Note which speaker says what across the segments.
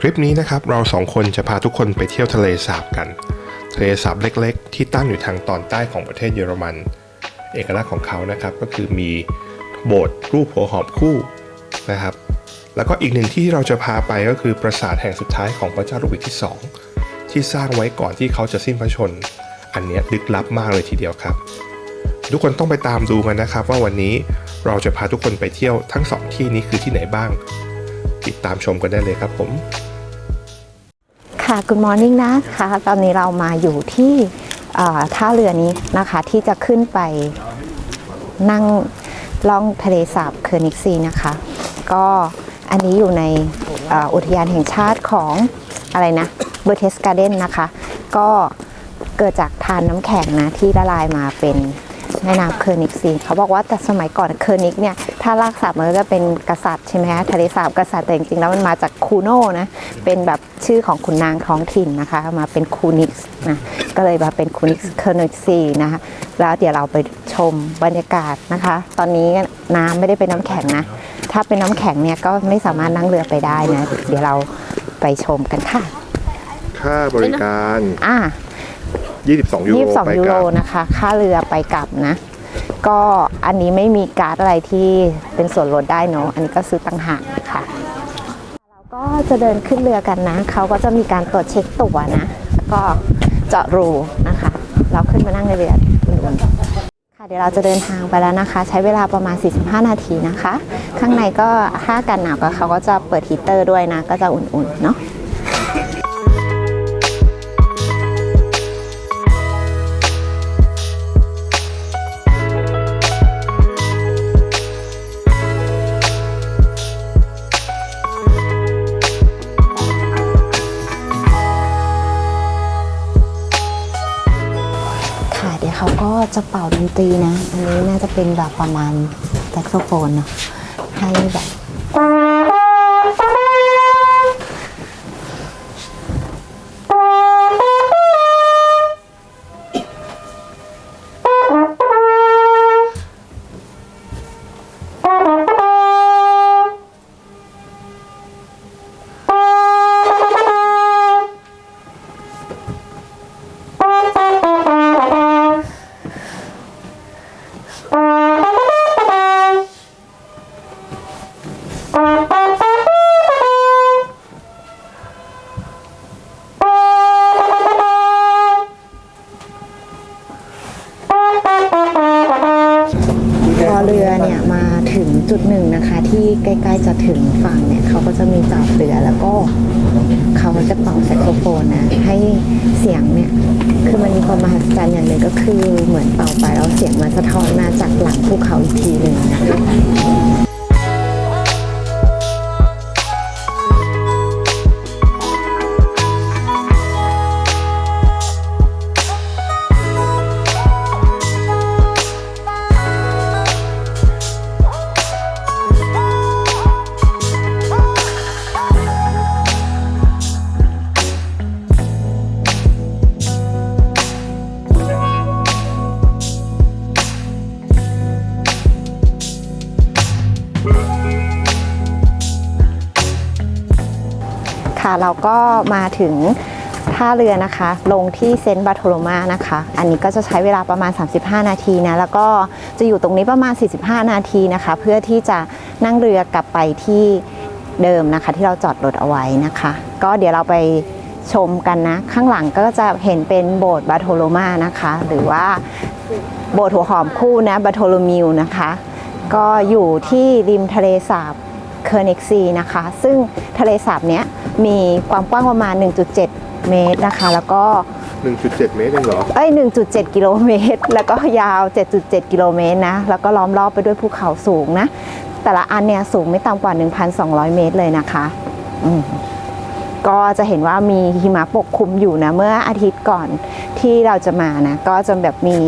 Speaker 1: คลิปนี้นะครับเราสองคนจะพาทุกคนไปเที่ยวทะเลสาบกัน ทะเลสาบเล็กๆ ที่ตั้งอยู่ทางตอนใต้ของประเทศเยอรมัน เอกลักษณ์ของเขานะครับก็คือมีโบสถ์รูปหัวหอมคู่นะครับ แล้วก็อีกหนึ่งที่เราจะพาไปก็คือปราสาทแห่งสุดท้ายของพระเจ้าลูกบิดที่ 2 ที่สร้างไว้ก่อนที่เขาจะสิ้นพระชนม์อันเนี้ยลึกลับมากเลยทีเดียวครับ ทุกคนต้องไปตามดูกันนะครับ ว่าวันนี้เราจะพาทุกคนไปเที่ยวทั้งสองที่นี้คือที่ไหนบ้าง ติดตามชมกันได้เลยครับผม
Speaker 2: ค่ะ Good Morning นะคะ ตอนนี้เรามาอยู่ที่ท่าเรือนี้นะคะ ที่จะขึ้นไปนั่งล่องทะเลสาบเคอร์นิกซีนะคะ ก็อันนี้อยู่ในอ่ออุทยานแห่งชาติของอะไรนะเบอร์เทสการ์เดนนะคะ ก็เกิดจากทานน้ำแข็งนะที่ละลายมาเป็น แม่น้ำเคอร์นิกซีเขาบอกว่าแต่สมัยก่อนเคอร์นิกเนี่ยถ้าลากศัพท์มันก็จะเป็นกษัตริย์ใช่ไหมคะทะเลสาบกษัตริย์แต่จริงๆแล้วมันมาจากคูโนนะเป็นแบบชื่อของขุนนางท้องถิ่นนะคะ มาเป็นคูนิกส์นะก็เลยมาเป็นคูนิกส์เคอร์นิกซีนะคะแล้วเดี๋ยวเราไปชมบรรยากาศนะคะ ตอนนี้น้ำไม่ได้เป็นน้ำแข็งนะ ถ้าเป็นน้ำแข็งเนี่ยก็ไม่สามารถนั่งเรือไปได้นะ เดี๋ยวเราไปชมกันค่ะ
Speaker 1: ค่าบริการ
Speaker 2: อ่า
Speaker 1: 22 ยูโรไป
Speaker 2: 22ยู
Speaker 1: ก
Speaker 2: โร
Speaker 1: ลับ
Speaker 2: นะคะ ค่าเรือไปกลับนะ ก็อันนี้ไม่มีการ์ดอะไรที่เป็นส่วนลดได้เนาะอันนี้ก็ซื้อต่างหากค่ะเราก็จะเดินขึ้นเรือกันนะเขาก็จะมีการตรวจเช็คตั๋วนะแล้วก็เจาะรูนะคะ เราขึ้นมานั่งในเรืออุ่นๆค่ะเดี๋ยวเราจะเดินทางไปแล้วนะคะ ใช้เวลาประมาณ 45 นาทีนะคะ ข้างในก็ถ้าอกันหนาวก็เขาก็จะเปิดฮีตเตอร์ด้วยนะ ก็จะอุ่นๆเนาะค่ะ จะเป่าดนตรีนะ อันนี้น่าจะเป็นแบบประมาณแซกโซโฟนเนาะให้แบบ จะมีจอบเรือแล้วก็เขาจะเป่าแซกโซโฟนนะให้เสียงเนี่ยคือมันมีความมหัศจรรย์อย่างหนึ่งก็คือเหมือนเป่าไปแล้วเสียงมันสะท้อนมาจากหลังภูเขาอีกทีหนึ่งนะคะ เราก็มาถึงท่าเรือนะคะ ลงที่เซนต์บาโทโลมานะคะ อันนี้ก็จะใช้เวลาประมาณ 35 นาทีนะ แล้วก็จะอยู่ตรงนี้ประมาณ 45 นาทีนะคะ เพื่อที่จะนั่งเรือกลับไปที่เดิมนะคะ ที่เราจอดรถเอาไว้นะคะ ก็เดี๋ยวเราไปชมกันนะ ข้างหลังก็จะเห็นเป็นโบสถ์บาโทโลมานะคะ หรือว่าโบสถ์หัวหอมคู่นะบาโทโลมิวนะคะ ก็อยู่ที่ริมทะเลสาบเคอร์เน็กซีนะคะ ซึ่งทะเลสาบเนี้ย มีความกว้างประมาณ 1.7 เมตรนะคะ แล้วก็
Speaker 1: 1.7 เมตรเองเหรอ
Speaker 2: เอ้ย 1.7 กิโลเมตร แล้วก็ยาว 7.7 กิโลเมตรนะ แล้วก็ล้อมรอบไปด้วยภูเขาสูงนะ แต่ละอันเนี่ยสูงไม่ต่ำกว่า 1,200 เมตรเลยนะคะอืมก็จะเห็นว่ามีหิมะปกคลุมอยู่นะ เมื่ออาทิตย์ก่อนที่เราจะมานะ ก็จะแบบมี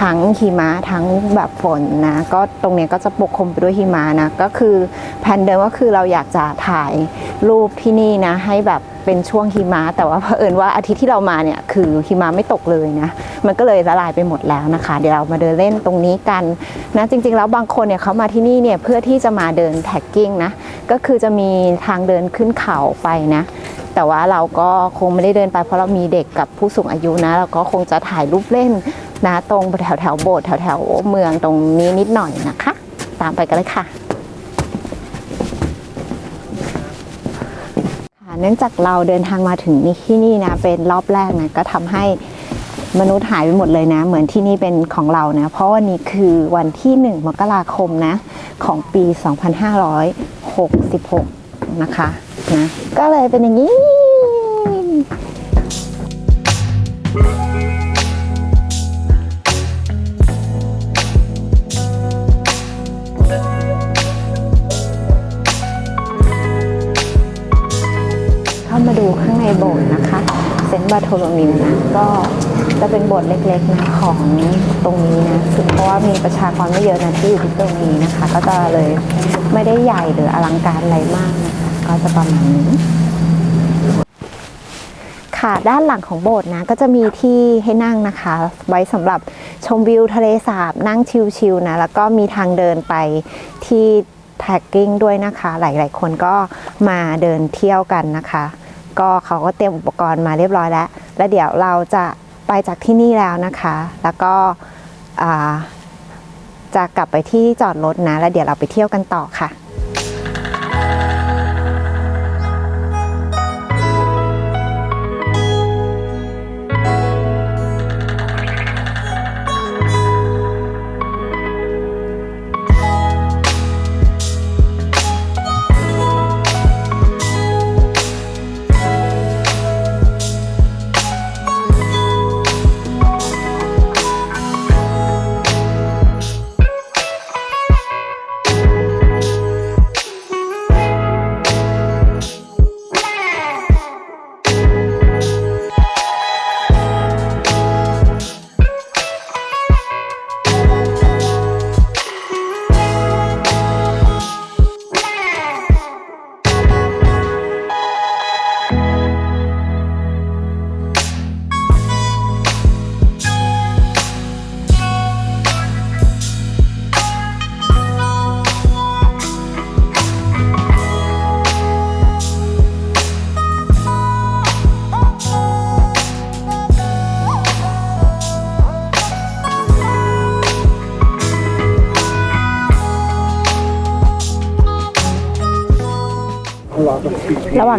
Speaker 2: ทั้งหิมะทั้งแบบฝนนะก็ตรงเนี้ยก็จะปกคลุมไปด้วยหิมะนะก็คือแผนเดิมก็คือเราอยากจะถ่ายรูปที่นี่นะให้แบบเป็นช่วงหิมะแต่ว่าเผอิญว่าอาทิตย์ที่เรามาเนี่ยคือหิมะไม่ตกเลยนะมันก็เลยละลายไปหมดแล้วนะคะ เดี๋ยวเรามาเดินเล่นตรงนี้กันนะจริง ๆ แล้วบางคนเนี่ยเขามาที่นี่เนี่ยเพื่อที่จะมาเดินแท็กกิ้งนะก็คือจะมีทางเดินขึ้นเขาไปนะแต่ว่าเราก็คงไม่ได้เดินไปเพราะเรามีเด็กกับผู้สูงอายุนะเราก็คงจะถ่ายรูปเล่น นะตรงแถวแถวโบสถ์แถวแถวเมืองตรงนี้นิดหน่อยนะคะ ตามไปกันเลยค่ะเนื่องจากเราเดินทางมาถึงนี่ที่นี่นะเป็นรอบแรกนะก็ทำให้มนุษย์หายไปหมดเลยนะ เหมือนที่นี่เป็นของเรานะเพราะวันนี้คือวันที่ 1 มกราคมนะของปี 2566 นะคะนะก็เลยเป็นอย่างนี้าโทโลมิวนะก็จะเป็นโบสถ์เล็กๆนะของตรงนี้นะคือเพราะว่ามีประชากรไม่เยอะนะที่อยู่ที่ตรงนี้นะคะ ก็จะเลยไม่ได้ใหญ่หรืออลังการอะไรมากนะคะ ก็จะประมาณนี้ค่ะด้านหลังของโบสถ์นะก็จะมีที่ให้นั่งนะคะ ไว้สำหรับชมวิวทะเลสาบนั่งชิลๆนะแล้วก็มีทางเดินไปที่แท็กกิ้งด้วยนะคะ หลายๆคนก็มาเดินเที่ยวกันนะคะ ก็เขาก็เตรียมอุปกรณ์มาเรียบร้อยแล้ว แล้วเดี๋ยวเราจะไปจากที่นี่แล้วนะคะ แล้วก็จะกลับไปที่จอดรถนะ แล้วเดี๋ยวเราไปเที่ยวกันต่อค่ะ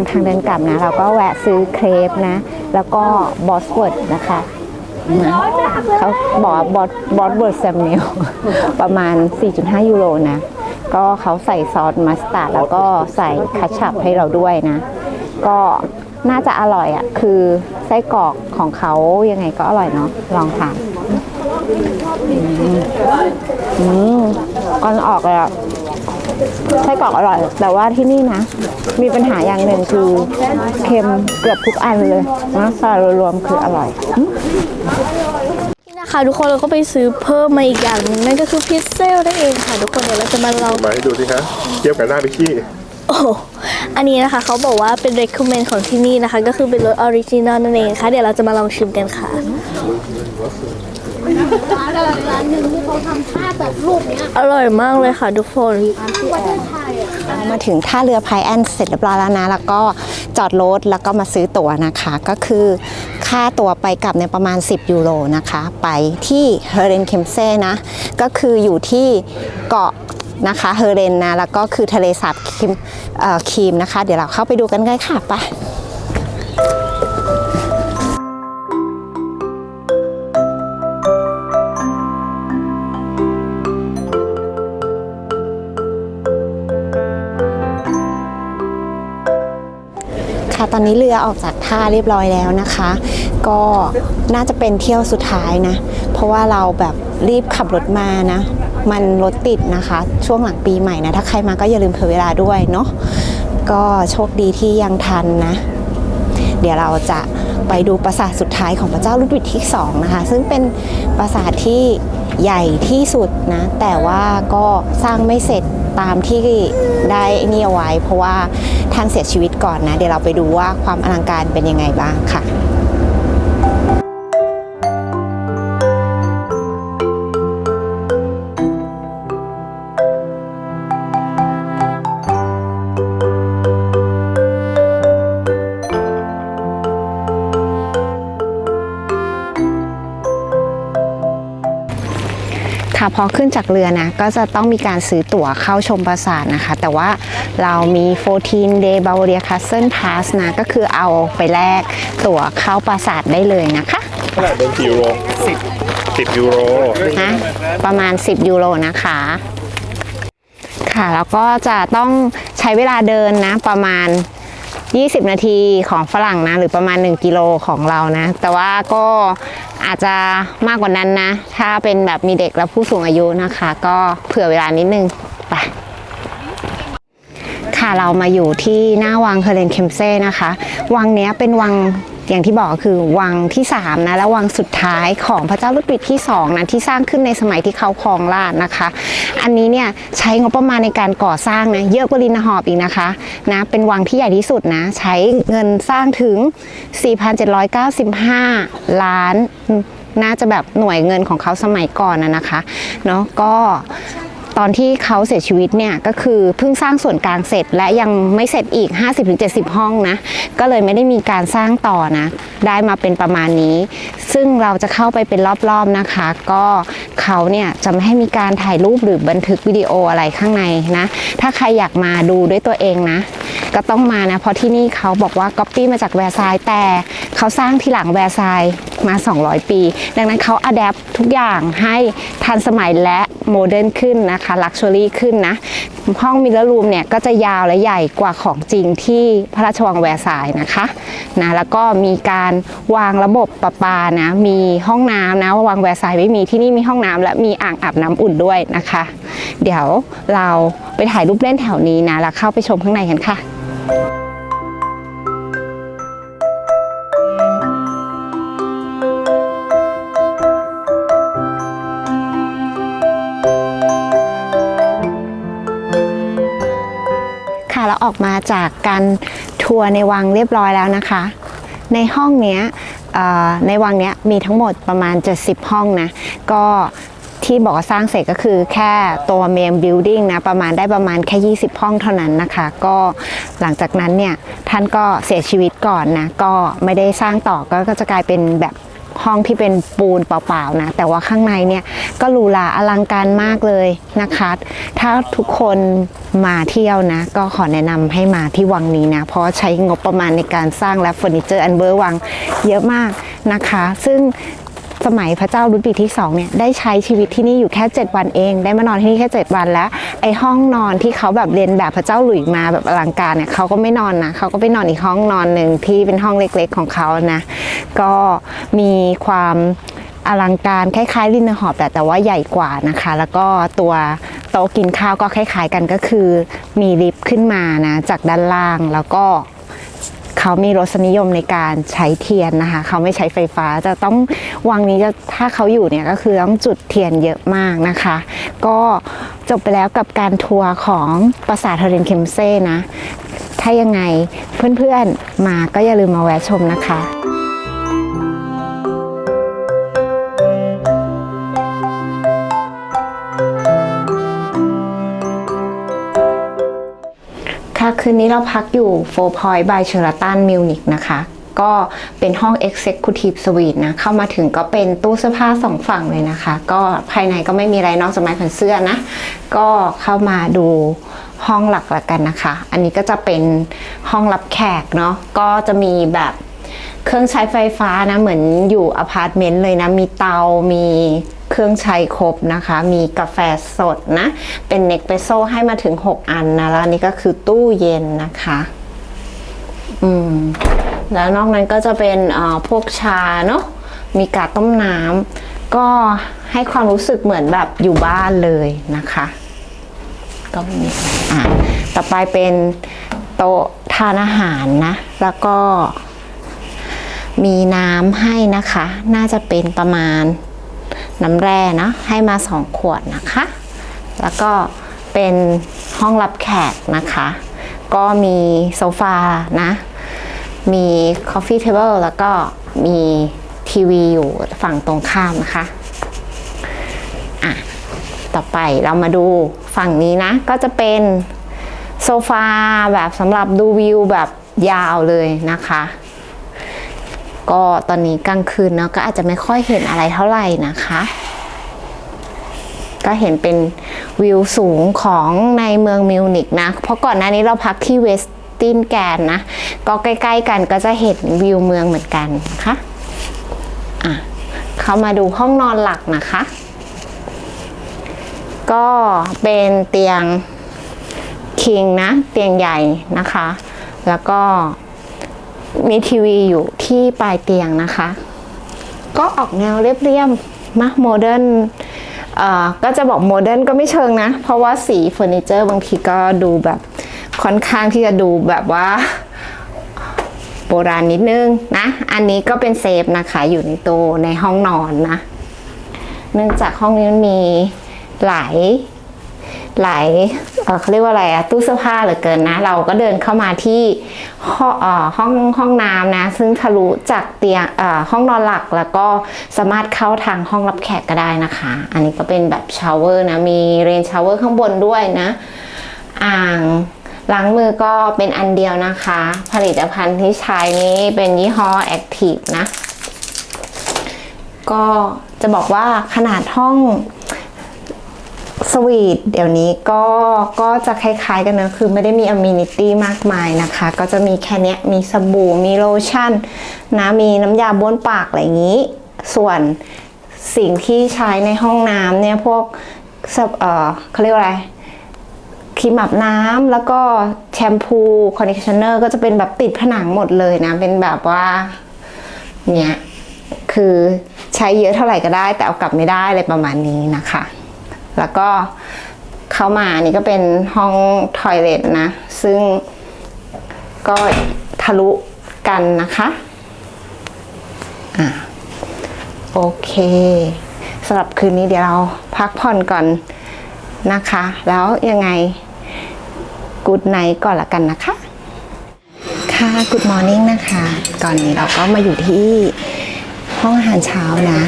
Speaker 2: างทางเดินกลับนะ เราก็แวะซื้อเครปนะ แล้วก็บอสเวิร์ดนะคะนะเขาบอกบอสบอสเวิร์ดแซมเมลประมาณ 4.5 ยูโรนะ ก็เขาใส่ซอสมัสตาร์ดแล้วก็ใส่คัชชัพให้เราด้วยนะ ก็น่าจะอร่อยอะ่ะ คือไส้กรอกของเขายังไงก็อร่อยเนาะลองทานอืมอืมก่อนออกเลยอะ ไส้กรอกอร่อย แต่ว่าที่นี่นะ มีปัญหาอย่างหนึ่งคือเค็มเกือบทุกอันเลยนะสารรวมๆคืออร่อย
Speaker 3: นี่นะคะทุกคนเราก็ไปซื้อเพิ่มมาอีกอย่างหนึงนั่นก็คือพิซเซลนั่นเองค่ะทุกคนเดี๋ยวเราจะมาลอง
Speaker 1: มาให้ดูสิคะเทียบกับหน้าพิชชี่
Speaker 3: โอ้โหอันนี้นะคะเขาบอกว่าเป็น recommend ของที่นี่นะคะ ก็คือเป็นรสออริจินอลนั่นเองค่ะ เดี๋ยวเราจะมาลองชิมกันค่ะ อ ร่อยมากเลยค่ะทุกคน
Speaker 2: มาถึงท่าเรือไพแอนเสร็จเรียบร้อยแล้วนะ แล้วก็จอดรถแล้วก็มาซื้อตั๋วนะคะ ก็คือค่าตั๋วไปกลับในยประมาณ 10 ยูโรนะคะ ไปที่เฮเรนเคมเซ่นะ ก็คืออยู่ที่เกาะนะคะเฮเรนนะ แล้วก็คือทะเลสาบคิมเอ่อครีมนะคะ เดี๋ยวเราเข้าไปดูกันเลยค่ะไป ตอนนี้เรือออกจากท่าเรียบร้อยแล้วนะคะ ก็น่าจะเป็นเที่ยวสุดท้ายนะ เพราะว่าเราแบบรีบขับรถมานะ มันรถติดนะคะ ช่วงหลังปีใหม่นะ ถ้าใครมาก็อย่าลืมเผื่อเวลาด้วยเนาะก็โชคดีที่ยังทันนะ เดี๋ยวเราจะไปดูปราสาทสุดท้ายของพระเจ้าลุดวิกที่2นะคะ ซึ่งเป็นปราสาทที่ใหญ่ที่สุดนะ แต่ว่าก็สร้างไม่เสร็จตามที่ได้นี่เอาไว้ เพราะว่าท่านเสียชีวิตก่อนนะ เดี๋ยวเราไปดูว่าความอลังการเป็นยังไงบ้างค่ะ พอขึ้นจากเรือนะก็จะต้องมีการซื้อตั๋วเข้าชมปราสาทนะคะ แต่ว่าเรามี 14 day Bavaria Castle Pass นะ ก็คือเอาไปแลกตั๋วเข้าปราสาทได้เลยนะคะ
Speaker 1: เท่าไหร่เป็นกี่ยูโรสิบสิบยูโร
Speaker 2: นะประมาณ 10 ยูโรนะคะค่ะแล้วก็จะต้องใช้เวลาเดินนะประมาณ 20 นาทีของฝรั่งนะ หรือประมาณ 1กิโลของเรานะ แต่ว่าก็อาจจะมากกว่านั้นนะ ถ้าเป็นแบบมีเด็กและผู้สูงอายุนะคะ ก็เผื่อเวลานิดนึงไปค่ะเรามาอยู่ที่หน้าวังเฮเลนเคมเซ่นะคะ วังเนี้ยเป็นวัง อย่างที่บอกคือวังที่3นะและวังสุดท้ายของพระเจ้าลุดวิกที่2นะที่สร้างขึ้นในสมัยที่เขาครองราชนะคะ อันนี้เนี่ยใช้งบประมาณในการก่อสร้างนะเยอะกว่าลินหอบอีกนะคะนะเป็นวังที่ใหญ่ที่สุดนะใช้เงินสร้างถึง 4,795 ล้านน่าจะแบบหน่วยเงินของเขาสมัยก่อนนะนะคะเนาะก็ ตอนที่เขาเสียชีวิตเนี่ยก็คือเพิ่งสร้างส่วนกลางเสร็จและยังไม่เสร็จอีก 50-70 ห้องนะ ก็เลยไม่ได้มีการสร้างต่อนะ ได้มาเป็นประมาณนี้ ซึ่งเราจะเข้าไปเป็นรอบๆนะคะ ก็เขาเนี่ยจะไม่ให้มีการถ่ายรูปหรือบันทึกวิดีโออะไรข้างในนะ ถ้าใครอยากมาดูด้วยตัวเองนะ ก็ต้องมานะ เพราะที่นี่เขาบอกว่าก๊อปปี้มาจากแวร์ซายน์แต่ เขาสร้างที่หลังแวร์ซายมา 200 ปี ดังนั้นเขาอัดแอปทุกอย่างให้ทันสมัยและโมเดิร์นขึ้นนะคะลักชัวรี่ขึ้นนะ ห้องมิลเลอร์รูมเนี่ยก็จะยาวและใหญ่กว่าของจริงที่พระราชวังแวร์ซายนะคะนะแล้วก็มีการวางระบบประปานะมีห้องน้ำนะวางแวร์ซายไม่มีที่นี่มีห้องน้ำและมีอ่างอาบน้ำอุ่นด้วยนะคะ เดี๋ยวเราไปถ่ายรูปเล่นแถวนี้นะแล้วเข้าไปชมข้างในกันค่ะ ออกมาจากการทัวร์ในวังเรียบร้อยแล้วนะคะ ในห้องเนี้ยในวังเนี้ยมีทั้งหมดประมาณ 70 ห้องนะ ก็ที่บอกสร้างเสร็จก็คือแค่ตัวเมนบิลดิ้งนะ ประมาณได้ประมาณแค่ 20 ห้องเท่านั้นนะคะ ก็หลังจากนั้นเนี่ย ท่านก็เสียชีวิตก่อนนะ ก็ไม่ได้สร้างต่อก็จะกลายเป็นแบบ ห้องที่เป็นปูนเปล่าๆนะ แต่ว่าข้างในเนี่ยก็หรูหราอลังการมากเลยนะคะ ถ้าทุกคนมาเที่ยวนะ ก็ขอแนะนำให้มาที่วังนี้นะ เพราะใช้งบประมาณในการสร้างและเฟอร์นิเจอร์อันเบอร์วังเยอะมากนะคะ ซึ่ง สมัยพระเจ้ารุดปีที่2เนี่ยได้ใช้ชีวิตที่นี่อยู่แค่ 7 วันเอง ได้มานอนที่นี่แค่ 7 วันแล้ว ไอห้องนอนที่เขาแบบเรียนแบบพระเจ้าหลุยมาแบบอลังการเนี่ยเขาก็ไม่นอนนะเขาก็ไปนอนอีกห้องนอนหนึ่งที่เป็นห้องเล็กๆของเขานะก็มีความอลังการคล้ายๆลินหอบแต่แต่ว่าใหญ่กว่านะคะ แล้วก็ตัวโต๊ะกินข้าวก็คล้ายๆกันก็คือ มีลิฟต์ขึ้นมานะจากด้านล่างแล้วก็ เขามีรสนิยมในการใช้เทียนนะคะ เขาไม่ใช้ไฟฟ้าจะต้องวังนี้จะถ้าเขาอยู่เนี่ยก็คือต้องจุดเทียนเยอะมากนะคะ ก็จบไปแล้วกับการทัวร์ของปราสาทเทเรนเคมเซ่นะ ถ้ายังไงเพื่อนๆมาก็อย่าลืมมาแวะชมนะคะ ค่ะคืนนี้เราพักอยู่โฟพอยต์บายเชอร์ตันมิวนิกนะคะ ก็เป็นห้อง Executive Suite นะ เข้ามาถึงก็เป็นตู้เสื้อผ้าสองฝั่งเลยนะคะ ก็ภายในก็ไม่มีอะไรนอกจากไม้แขวนเสื้อนะ ก็เข้ามาดูห้องหลักละกันนะคะ อันนี้ก็จะเป็นห้องรับแขกเนาะก็จะมีแบบเครื่องใช้ไฟฟ้านะ เหมือนอยู่อพาร์ตเมนต์เลยนะ มีเตา มี รื่องใช้ครบนะคะ มีกาแฟสดนะ เป็นเนกเปโซให้มาถึง 6 อันนะ แล้วนนี้ก็คือตู้เย็นนะคะ อืม แล้วนอกนั้นก็จะเป็นเอ่อพวกชาเนาะ มีกาต้มน้ำ ก็ให้ความรู้สึกเหมือนแบบอยู่บ้านเลยนะคะ ก็มีอะต่อไปเป็นโต๊ะทานอาหารนะ แล้วก็มีน้ำให้นะคะ น่าจะเป็นประมาณ น้ำแร่นะให้มาสองขวดนะคะ แล้วก็เป็นห้องรับแขกนะคะ ก็มีโซฟานะ มี coffee table แล้วก็มีทีวีอยู่ฝั่งตรงข้ามนะคะอะต่อไปเรามาดูฝั่งนี้นะ ก็จะเป็นโซฟาแบบสำหรับดูวิวแบบยาวเลยนะคะ ก็ตอนนี้กลางคืนเนาะก็อาจจะไม่ค่อยเห็นอะไรเท่าไหร่นะคะ ก็เห็นเป็นวิวสูงของในเมืองมิวนิกนะ เพราะก่อนหน้านี้เราพักที่เวสตินแกนนะ ก็ใกล้ ๆ กันก็จะเห็นวิวเมืองเหมือนกันนะคะอะ เข้ามาดูห้องนอนหลักนะคะ ก็เป็นเตียงคิงนะ เตียงใหญ่นะคะ แล้วก็ มีทีวีอยู่ที่ปลายเตียงนะคะ ก็ออกแนวเรียบๆมาโมเดิร์นเอ่อก็จะบอกโมเดิร์นก็ไม่เชิงนะ เพราะว่าสีเฟอร์นิเจอร์บางทีก็ดูแบบค่อนข้างที่จะดูแบบว่าโบราณนิดนึงนะ อันนี้ก็เป็นเซฟนะคะอยู่ในตัวในห้องนอนนะ เนื่องจากห้องนี้มันมีหลาย หลายเขาเรียกว่าอะไรอะตู้เสื้อผ้าเหลือเกินนะ เราก็เดินเข้ามาที่ห้องเอ่อห้องห้องน้ำนะ ซึ่งทะลุจากเตียงห้องนอนหลักแล้วก็สามารถเข้าทางห้องรับแขกก็ได้นะคะ อันนี้ก็เป็นแบบชาวเวอร์นะ มีเรนชาวเวอร์ข้างบนด้วยนะ อ่างล้างมือก็เป็นอันเดียวนะคะ ผลิตภัณฑ์ที่ใช้นี้เป็นยี่ห้อ Active นะ ก็จะบอกว่าขนาดห้อง สวีทเดี๋ยวนี้ก็ก็จะคล้ายๆกันนะ คือไม่ได้มีอมินิตี้มากมายนะคะ ก็จะมีแค่เนี้ยมีสบู่มีโลชั่นนะมีน้ำยาบ้วนปากอะไรอย่างนี้ ส่วนสิ่งที่ใช้ในห้องน้ำเนี่ยพวกเออเขาเรียกว่าอะไรครีมอาบน้ำแล้วก็แชมพูคอนดิชเนอร์ก็จะเป็นแบบติดผนังหมดเลยนะ เป็นแบบว่าเนี่ยคือใช้เยอะเท่าไหร่ก็ได้ แต่เอากลับไม่ได้อะไรประมาณนี้นะคะ แล้วก็เข้ามานี่ก็เป็นห้องทอยเลทนะ ซึ่งก็ทะลุกันนะคะอะโอเคสำหรับคืนนี้เดี๋ยวเราพักผ่อนก่อนนะคะ แล้วยังไงกูดไนก่อนละกันนะคะ ค่ะ Good Morning นะคะ ตอนนี้เราก็มาอยู่ที่ห้องอาหารเช้านะ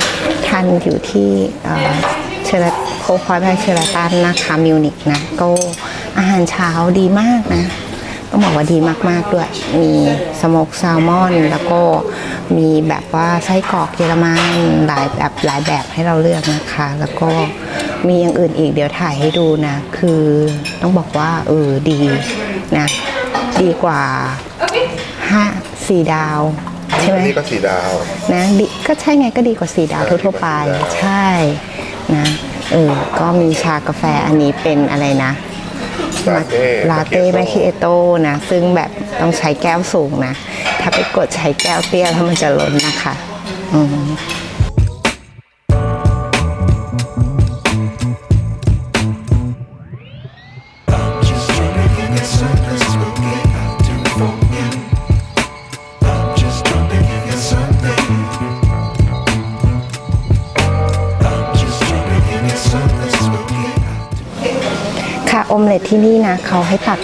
Speaker 2: ทันอยู่ที่อ่อเชลโคพอยต์เชลตันนะคะมิวนิกนะก็อาหารเช้าดีมากนะ ต้องบอกว่าดีมากๆด้วย มีสโมกแซลมอน แล้วก็มีแบบว่าไส้กรอกเยอรมันหลายแบบหลายแบบให้เราเลือกนะคะ แล้วก็มีอย่างอื่นอีกเดี๋ยวถ่ายให้ดูนะ คือต้องบอกว่าเออดีนะ ดีกว่าห้าสี่ดาวใช่ไหม
Speaker 1: นี่ก็สีดาว
Speaker 2: นะดิก็ใช่ไงก็ดีกว่าสีดาวทั่วๆไป
Speaker 1: ดีกว่าสี่ดาว
Speaker 2: ใช่ นะเออก็มีชากาแฟอันนี้เป็นอะไรนะ
Speaker 1: ลาเต้
Speaker 2: ลาเต้แมคคิเอโต้นะ ซึ่งแบบต้องใช้แก้วสูงนะ ถ้าไปกดใช้แก้วเตี้ยแล้วมันจะล้นนะคะ อืม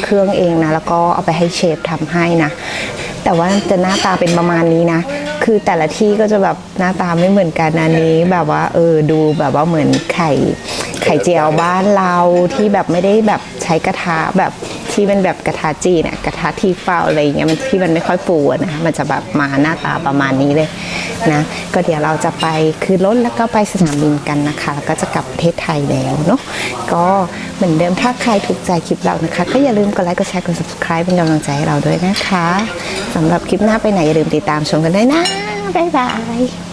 Speaker 2: เครื่องเองนะ แล้วก็เอาไปให้เชฟทำให้นะ แต่ว่าจะหน้าตาเป็นประมาณนี้นะ คือแต่ละที่ก็จะแบบหน้าตาไม่เหมือนกันอันนี้แบบว่าเออดูแบบว่าเหมือนไข่ไข่เจียวบ้านเราที่แบบไม่ได้แบบใช้กระทะแบบ ที่เป็นแบบกระทะจีนอะกระทะที่เฝ้าอะไรอย่างเงี้ยมันที่มันไม่ค่อยฟูอะนะมันจะแบบมาหน้าตาประมาณนี้เลยนะก็เดี๋ยวเราจะไปคือรถแล้วก็ไปสนามบินกันนะคะ แล้วก็จะกลับประเทศไทยแล้วเนาะก็เหมือนเดิมถ้าใครถูกใจคลิปเรานะคะ ก็อย่าลืมกดไลค์กดแชร์กด subscribe เป็นกำลังใจให้เราด้วยนะคะสำหรับคลิปหน้าไปไหนอย่าลืมติดตามชมกันได้นะบ๊ายบาย